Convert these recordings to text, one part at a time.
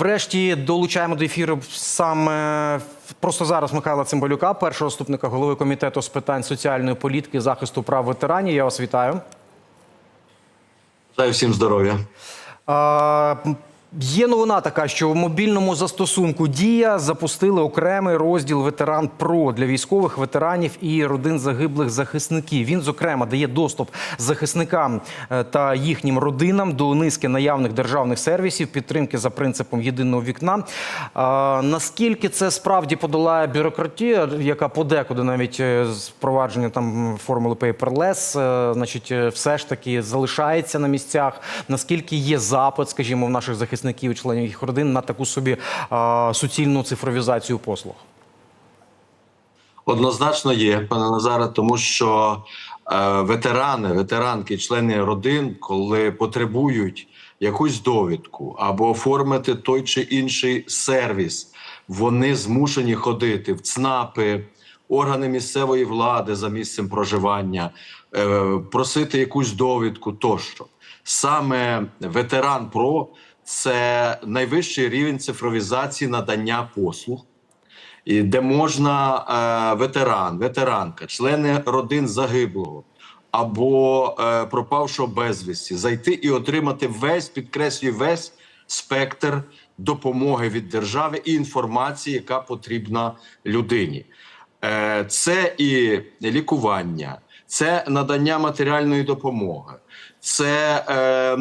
Врешті долучаємо до ефіру саме просто зараз Михайла Цимбалюка, першого заступника голови комітету з питань соціальної політики, захисту прав ветеранів. Я вас вітаю. Бажаю всім здоров'я. Є новина така, що в мобільному застосунку Дія запустили окремий розділ Ветеран Про для військових ветеранів і родин загиблих захисників. Він, зокрема, дає доступ захисникам е, та їхнім родинам до низки наявних державних сервісів, підтримки за принципом єдиного вікна. А, Наскільки це справді подолає бюрократію, яка подекуди навіть е, з впровадження там формули paperless, е, значить, все ж таки залишається на місцях. Наскільки є запит, скажімо, в наших захисників і членів їх родин на таку собі а, суцільну цифровізацію послуг? Однозначно є, пане Назаре, тому що е, ветерани, ветеранки, члени родин, коли потребують якусь довідку або оформити той чи інший сервіс, вони змушені ходити в ЦНАПи, органи місцевої влади за місцем проживання, е, просити якусь довідку тощо. Саме ветеран ПРО це найвищий рівень цифровізації надання послуг де можна е, ветеран, ветеранка, члени родин загиблого або е, пропавшого безвісті зайти і отримати весь, підкреслюю, весь спектр допомоги від держави і інформації, яка потрібна людині. Е, це і лікування, це надання матеріальної допомоги, це е, е,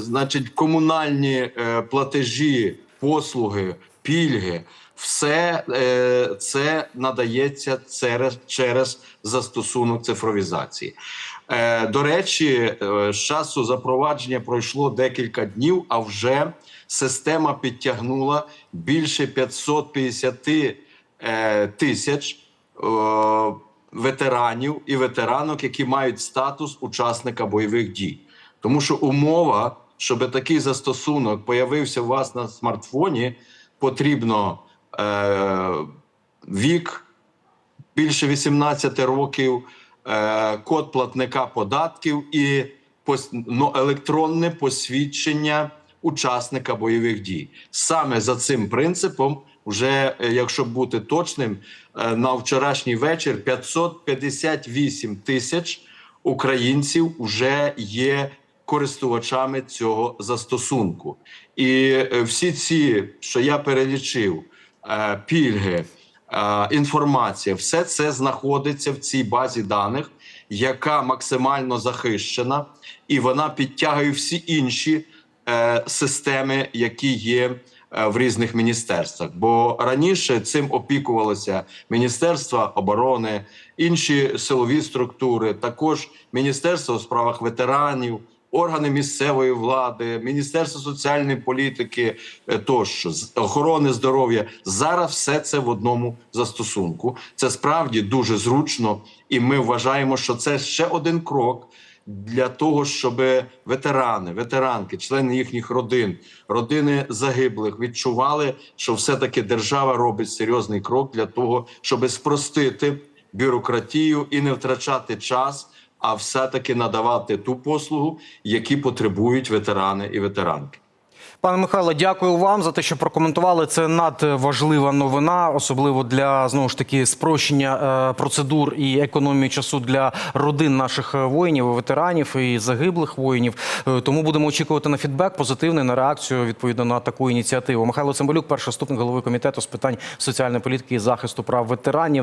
значить комунальні е, платежі, послуги, пільги. Все е, це надається через, через застосунок цифровізації. До речі, з часу запровадження пройшло декілька днів, а вже система підтягнула більше 550 е, тисяч ветеранів і ветеранок, які мають статус учасника бойових дій. Тому що умова, щоб такий застосунок появився у вас на смартфоні, потрібно е, вік більше 18 років, е, код платника податків і ну, електронне посвідчення учасника бойових дій. Саме за цим принципом, вже е, якщо бути точним, е, на вчорашній вечір 558 тисяч українців вже є користувачами цього застосунку. І е, всі ці, що я перелічив, пільги, інформація, все це знаходиться в цій базі даних, яка максимально захищена, і вона підтягує всі інші системи, які є. е, В різних міністерствах, бо раніше цим опікувалося Міністерство оборони, інші силові структури, також Міністерство у справах ветеранів, органи місцевої влади, Міністерство соціальної політики, е, тощо охорони здоров'я. Зараз все це в одному застосунку. Це справді дуже зручно, і ми вважаємо, що це ще один крок. Для того щоб ветерани, ветеранки, члени їхніх родин, родини загиблих відчували, що все-таки держава робить серйозний крок для того, щоб спростити бюрократію і не втрачати час, а все-таки надавати ту послугу, які потребують ветерани і ветеранки. Пане Михайло, дякую вам за те, що прокоментували. Це надважлива новина, особливо для знову ж таки спрощення е, процедур і економії часу для родин наших е, воїнів, ветеранів і загиблих воїнів. Е, Тому будемо очікувати на фідбек позитивний на реакцію відповідно на таку ініціативу. Михайло Цимбалюк, перший заступник голови комітету з питань соціальної політики і захисту прав ветеранів.